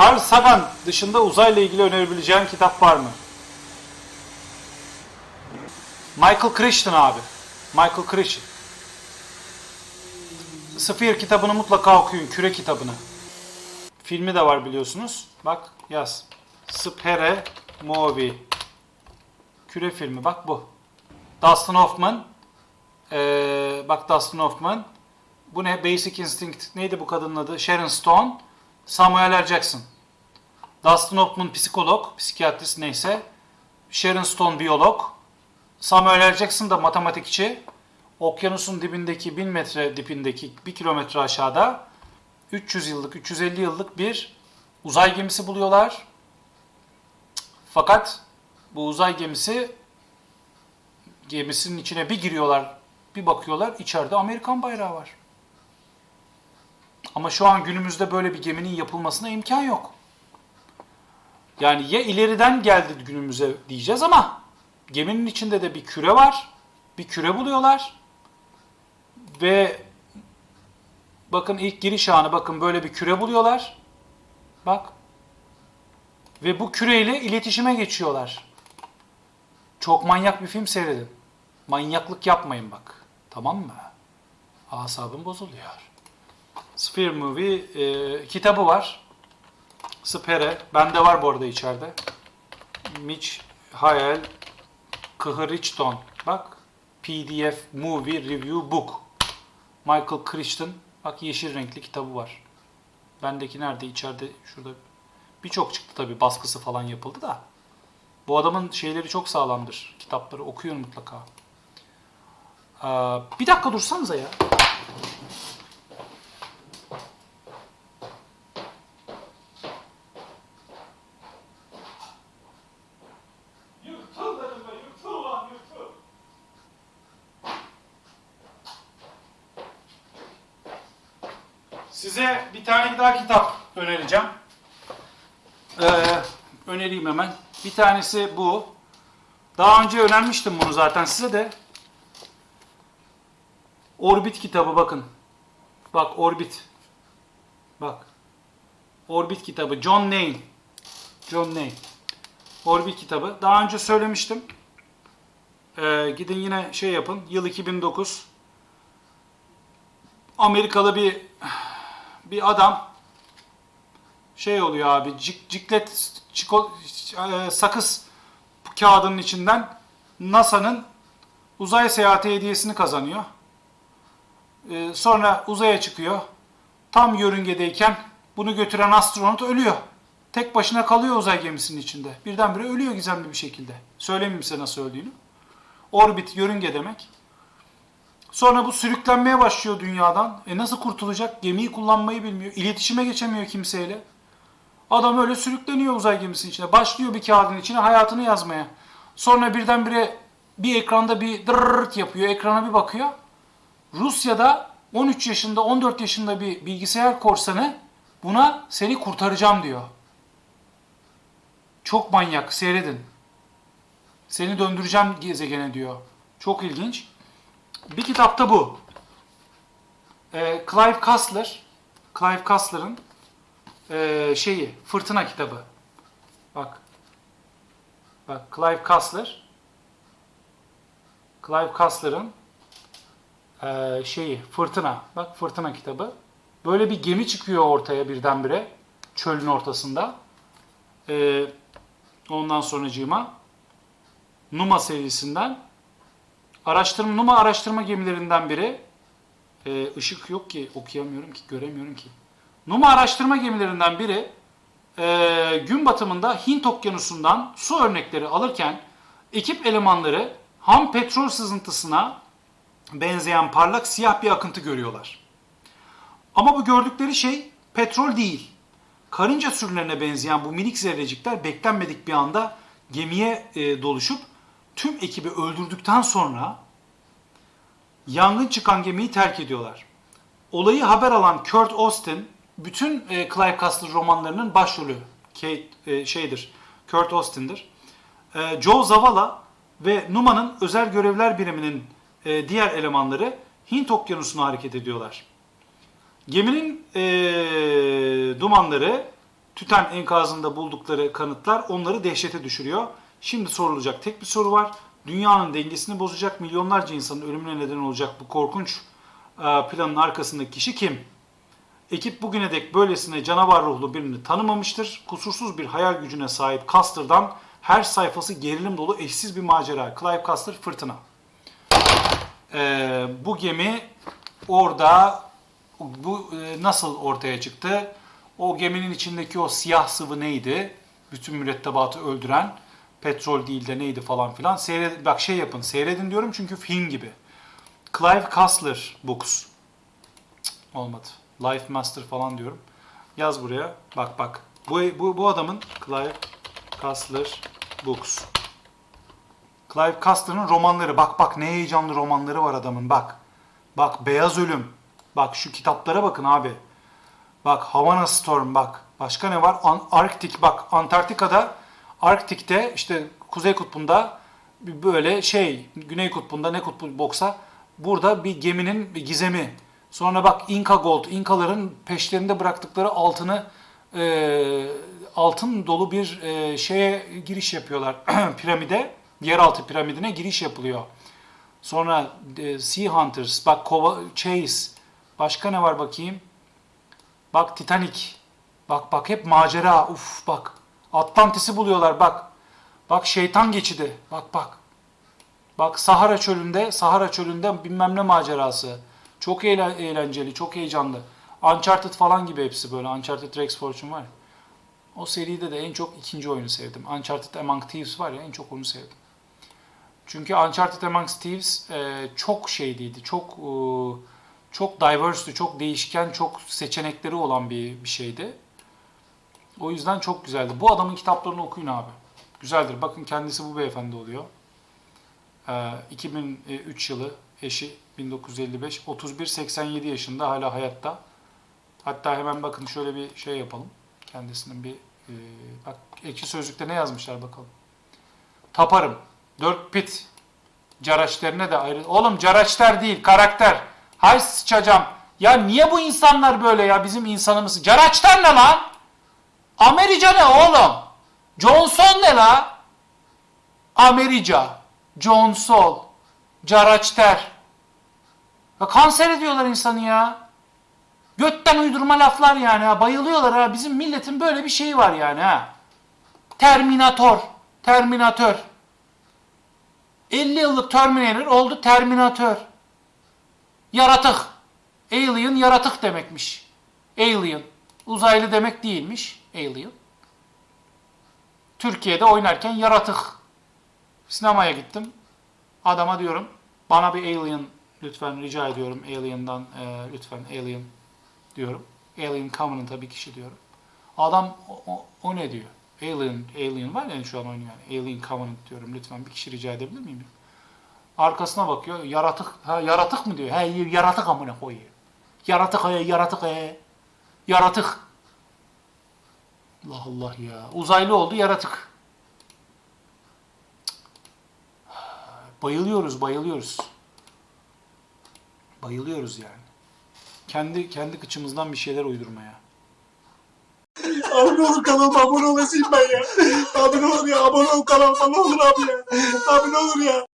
Carl Sagan dışında uzayla ilgili önerebileceğin kitap var mı? Michael Crichton abi. Michael Crichton. Sphere kitabını mutlaka okuyun. Küre kitabını. Filmi de var biliyorsunuz. Bak yaz. Sphere Movie. Küre filmi bak bu. Dustin Hoffman. Ee, bak Dustin Hoffman. Bu ne? Basic Instinct. Neydi bu kadının adı? Sharon Stone. Samuel L. Jackson. Dustin Hoffman psikolog, psikiyatrist neyse. Sharon Stone biyolog. Samuel L. Jackson da matematikçi. Okyanusun dibindeki 1000 metre dibindeki 1 kilometre aşağıda 300 yıllık, 350 yıllık bir uzay gemisi buluyorlar. Fakat bu uzay gemisi gemisinin içine bir giriyorlar, bir bakıyorlar içeride Amerikan bayrağı var. Ama şu an günümüzde böyle bir geminin yapılmasına imkan yok. Yani ya ileriden geldi günümüze diyeceğiz ama geminin içinde de bir küre var. Bir küre buluyorlar. Ve bakın ilk giriş anı bakın böyle bir küre buluyorlar. Bak. Ve bu küreyle iletişime geçiyorlar. Çok manyak bir film seyredin. Manyaklık yapmayın bak. Tamam mı? Asabım bozuluyor. Sphere Movie e, kitabı var. Sphere. Bende var bu arada içeride. Mitch Hayal Kıhırıçton. Bak. PDF Movie Review Book. Michael Crichton. Bak yeşil renkli kitabı var. Bendeki nerede? İçeride şurada. Birçok çıktı tabii. Baskısı falan yapıldı da. Bu adamın şeyleri çok sağlamdır. Kitapları okuyun mutlaka. Aa, bir dakika dursanıza ya. Size bir tane daha kitap önereceğim. Ee, önereyim hemen. Bir tanesi bu. Daha önce önermiştim bunu zaten size de. Orbit kitabı bakın. Bak Orbit. Bak. Orbit kitabı. John Nain. John Nain. Orbit kitabı. Daha önce söylemiştim. Ee, gidin yine şey yapın. Yıl 2009. Amerikalı bir bir adam şey oluyor abi. Cik, ciklet çiko, e, sakız kağıdının içinden NASA'nın uzay seyahati hediyesini kazanıyor. Ee, sonra uzaya çıkıyor. Tam yörüngedeyken bunu götüren astronot ölüyor. Tek başına kalıyor uzay gemisinin içinde. Birdenbire ölüyor gizemli bir şekilde. Söylemeyeyim size nasıl öldüğünü. Orbit, yörünge demek. Sonra bu sürüklenmeye başlıyor dünyadan. E nasıl kurtulacak? Gemiyi kullanmayı bilmiyor. İletişime geçemiyor kimseyle. Adam öyle sürükleniyor uzay gemisinin içine. Başlıyor bir kağıdın içine hayatını yazmaya. Sonra birdenbire bir ekranda bir dırırt yapıyor. Ekrana bir bakıyor. Rusya'da 13 yaşında 14 yaşında bir bilgisayar korsanı buna seni kurtaracağım diyor. Çok manyak seyredin. Seni döndüreceğim gezegene diyor. Çok ilginç. Bir kitapta bu. Ee, Clive Cussler, Clive Cussler'ın ee, şeyi, Fırtına kitabı. Bak. Bak Clive Cussler. Clive Cussler'ın ee, şeyi, Fırtına. Bak Fırtına kitabı. Böyle bir gemi çıkıyor ortaya birdenbire. Çölün ortasında. Ee, ondan sonracığıma Numa serisinden araştırma Numa araştırma gemilerinden biri. Ee, ışık yok ki okuyamıyorum ki göremiyorum ki. Numa araştırma gemilerinden biri e, gün batımında Hint okyanusundan su örnekleri alırken ekip elemanları ham petrol sızıntısına benzeyen parlak siyah bir akıntı görüyorlar. Ama bu gördükleri şey petrol değil. Karınca sürülerine benzeyen bu minik zerrecikler beklenmedik bir anda gemiye e, doluşup tüm ekibi öldürdükten sonra yangın çıkan gemiyi terk ediyorlar. Olayı haber alan Kurt Austin bütün e, Clive Cussler romanlarının başrolü Kate, e, şeydir. Kurt Austin'dir. E, Joe Zavala ve Numa'nın özel görevler biriminin e, diğer elemanları Hint okyanusuna hareket ediyorlar. Geminin e, dumanları Tüten enkazında buldukları kanıtlar onları dehşete düşürüyor. Şimdi sorulacak tek bir soru var. Dünyanın dengesini bozacak, milyonlarca insanın ölümüne neden olacak bu korkunç e, planın arkasındaki kişi kim? Ekip bugüne dek böylesine canavar ruhlu birini tanımamıştır. Kusursuz bir hayal gücüne sahip Custer'dan her sayfası gerilim dolu eşsiz bir macera. Clive Custer Fırtına. Ee, bu gemi orada bu e, nasıl ortaya çıktı? O geminin içindeki o siyah sıvı neydi? Bütün mürettebatı öldüren petrol değil de neydi falan filan. Seyred bak şey yapın. Seyredin diyorum çünkü film gibi. Clive Cussler Books. Olmadı. Life Master falan diyorum. Yaz buraya. Bak bak. Bu bu bu adamın Clive Cussler Books. Clive Cussler'ın romanları. Bak bak ne heyecanlı romanları var adamın bak. Bak Beyaz Ölüm. Bak şu kitaplara bakın abi. Bak Havana Storm bak. Başka ne var? An- Arktik bak. Antarktika'da Arktik'te işte Kuzey Kutbu'nda böyle şey Güney Kutbu'nda ne kutbu boksa burada bir geminin bir gizemi. Sonra bak Inca Gold. İnkaların peşlerinde bıraktıkları altını e, altın dolu bir e, şeye giriş yapıyorlar. Piramide, yeraltı piramidine giriş yapılıyor. Sonra e, Sea Hunters, bak Kova, Chase. Başka ne var bakayım? Bak Titanic. Bak bak hep macera. Uf bak. Atlantis'i buluyorlar bak. Bak şeytan geçidi. Bak bak. Bak Sahara çölünde, Sahara çölünde bilmem ne macerası. Çok eğlen- eğlenceli, çok heyecanlı. Uncharted falan gibi hepsi böyle. Uncharted Rex Fortune var ya. O seride de en çok ikinci oyunu sevdim. Uncharted Among Thieves var ya en çok onu sevdim. Çünkü Uncharted Among Thieves e, çok şeyliydi. Çok e, çok diverse'tü, çok değişken, çok seçenekleri olan bir, bir şeydi. O yüzden çok güzeldi. Bu adamın kitaplarını okuyun abi. Güzeldir. Bakın kendisi bu beyefendi oluyor. Ee, 2003 yılı eşi 1955 31 87 yaşında hala hayatta. Hatta hemen bakın şöyle bir şey yapalım. Kendisinin bir e, bak ekşi sözlükte ne yazmışlar bakalım. Taparım. Dirk Pitt. Caraçterine de ayrı. Oğlum caraçter değil karakter. Hay sıçacağım. Ya niye bu insanlar böyle ya bizim insanımız? Caraçter ne lan? America ne oğlum? Johnson ne la? America. Johnson. Caraçter. Ya kanser ediyorlar insanı ya. Götten uydurma laflar yani ha. Bayılıyorlar ha. Bizim milletin böyle bir şeyi var yani ha. Terminator. Terminatör. 50 yıllık Terminator oldu Terminatör. Yaratık. Alien yaratık demekmiş. Alien. Uzaylı demek değilmiş. Alien. Türkiye'de oynarken yaratık. Sinemaya gittim. Adama diyorum bana bir Alien lütfen rica ediyorum. Alien'dan e, lütfen Alien diyorum. Alien Covenant'a bir kişi diyorum. Adam o, o, o ne diyor? Alien, Alien var ya şu an oynuyor yani. Alien Covenant diyorum. Lütfen bir kişi rica edebilir miyim? Arkasına bakıyor. Yaratık. Ha yaratık mı diyor. He yaratık amına koyuyor. Yaratık he yaratık he. Yaratık. Allah Allah ya. Uzaylı oldu yaratık. Bayılıyoruz, bayılıyoruz. Bayılıyoruz yani. Kendi kendi kıçımızdan bir şeyler uydurmaya. Abi ne olur kanalıma abone olasın ben ya. Abi ne ya abone ol kanalıma ne olur abi ya. Abi ne ya.